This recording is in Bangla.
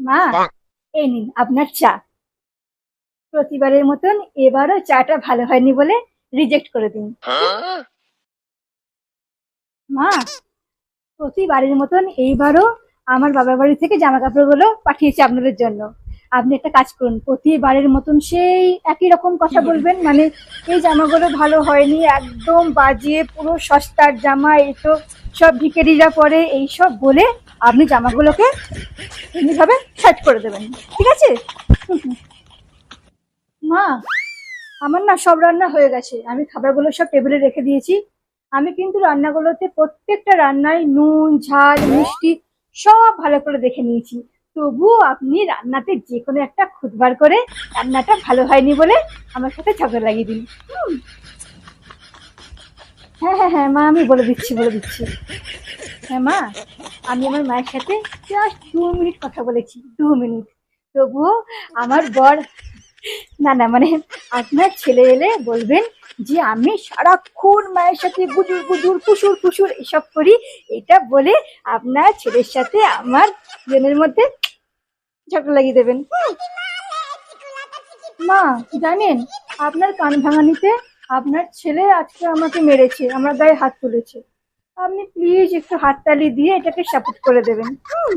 মা এই নিন আপনার চা। প্রতিবারের মতন এবারও চাটা ভালো হয়নি বলে রিজেক্ট করে দিন। মা প্রতিবারের মতন এইবারও আমার বাবার বাড়ি থেকে জামা কাপড়গুলো পাঠিয়েছি আপনাদের জন্য। আপনি একটা কাজ করুন প্রতিবারের মতন সেই একই রকম কথা বলবেন মানে এই জামাগুলো ভালো হয়নি একদম বাজে পুরো সস্তার জামা এই তো সব ভিকেরিরা পরে এইসব বলে আপনি জামাগুলোকে এমনিভাবে সাইড করে দেবেন, ঠিক আছে? মা, আমার না সব রান্না হয়ে গেছে। আমি খাবারগুলো সব টেবিলে রেখে দিয়েছি। আমি কিন্তু রান্নাগুলোতে প্রত্যেকটা রান্নায় নুন, ঝাল, মিষ্টি সব ভালো করে দেখে নিয়েছি। তবুও আপনি রান্নাতে যে কোনো একটা খুদবার করে রান্নাটা ভালো হয়নি বলে আমার সাথে ঝগড়া লাগিয়ে দিন। হ্যাঁ হ্যাঁ হ্যাঁ মা, আমি বলে দিচ্ছি বলে দিচ্ছি। হ্যাঁ মা আমি আমার মায়ের সাথে জাস্ট দু মিনিট কথা বলেছি, দু মিনিট। তবুও আমার বর, না না মানে আপনার ছেলে এলে বলবেন যে আমি সারাক্ষণ মায়ের সাথে গুজুর গুজুর ফুসুর ফুসুর এসব করি, এটা বলে আপনার ছেলের সাথে আমার জনের মধ্যে ঝগড়া লাগিয়ে দেবেন। মা, জানেন আপনার কান ভাঙানিতে আপনার ছেলে আজকে আমাকে মেরেছে, আমার গায়ে হাত তুলেছে। আপনি প্লিজ একটু হাততালি দিয়ে এটাকে সাপোর্ট করে দেবেন। হুম।